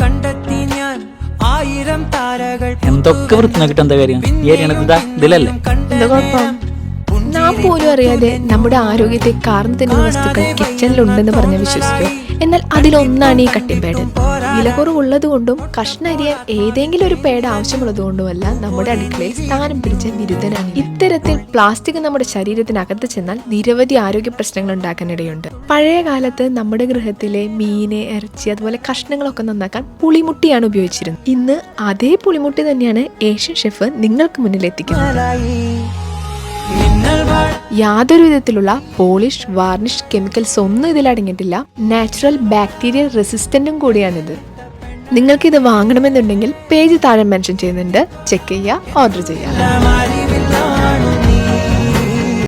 കണ്ടെത്തി ഞാൻ ആയിരം താരകൾ എന്തൊക്കെ വൃത്തി നോക്കിട്ട് എന്താ കാര്യം? ഈ അരിയണത് ഇതാ ഇതിലല്ലേ? എന്താ കുഴപ്പം? നാം പോലും അറിയാതെ നമ്മുടെ ആരോഗ്യത്തെ കാർന്നു തന്നെ വസ്തുക്കൾ കിച്ചണിലുണ്ടെന്ന് പറഞ്ഞ് വിശ്വസിച്ചു എന്നാൽ അതിലൊന്നാണ് ഈ കട്ടിപ്പേട് പാഡ് വിലക്കുറവുള്ളത് കൊണ്ടും കഷ്ണരിയാൻ ഏതെങ്കിലും ഒരു പേട് ആവശ്യമുള്ളത് കൊണ്ടുമല്ല നമ്മുടെ അടുക്കളയിൽ സ്ഥാനം പിടിച്ച ബിരുദനാണ് ഇത്തരത്തിൽ പ്ലാസ്റ്റിക് നമ്മുടെ ശരീരത്തിനകത്ത് ചെന്നാൽ നിരവധി ആരോഗ്യ പ്രശ്നങ്ങൾ ഉണ്ടാക്കാനിടയുണ്ട്. പഴയ കാലത്ത് നമ്മുടെ ഗൃഹത്തിലെ മീന് ഇറച്ചി അതുപോലെ കഷ്ണങ്ങളൊക്കെ നന്നാക്കാൻ പുളിമുട്ടിയാണ് ഉപയോഗിച്ചിരുന്നത്. ഇന്ന് അതേ പുളിമുട്ടി തന്നെയാണ് ഏഷ്യൻ ഷെഫ് നിങ്ങൾക്ക് മുന്നിൽ എത്തിക്കുന്നത് യാതൊരു വിധത്തിലുള്ള പോളിഷ് വാർണിഷ് കെമിക്കൽസ് ഒന്നും ഇതിൽ അടങ്ങിയിട്ടില്ല. നാച്ചുറൽ ബാക്ടീരിയൽ റെസിസ്റ്റന്റും കൂടിയാണിത്. നിങ്ങൾക്ക് ഇത് വാങ്ങണമെന്നുണ്ടെങ്കിൽ പേജ് താഴെ മെൻഷൻ ചെയ്യുന്നുണ്ട്. ചെക്ക് ചെയ്യുക ഓർഡർ ചെയ്യുക.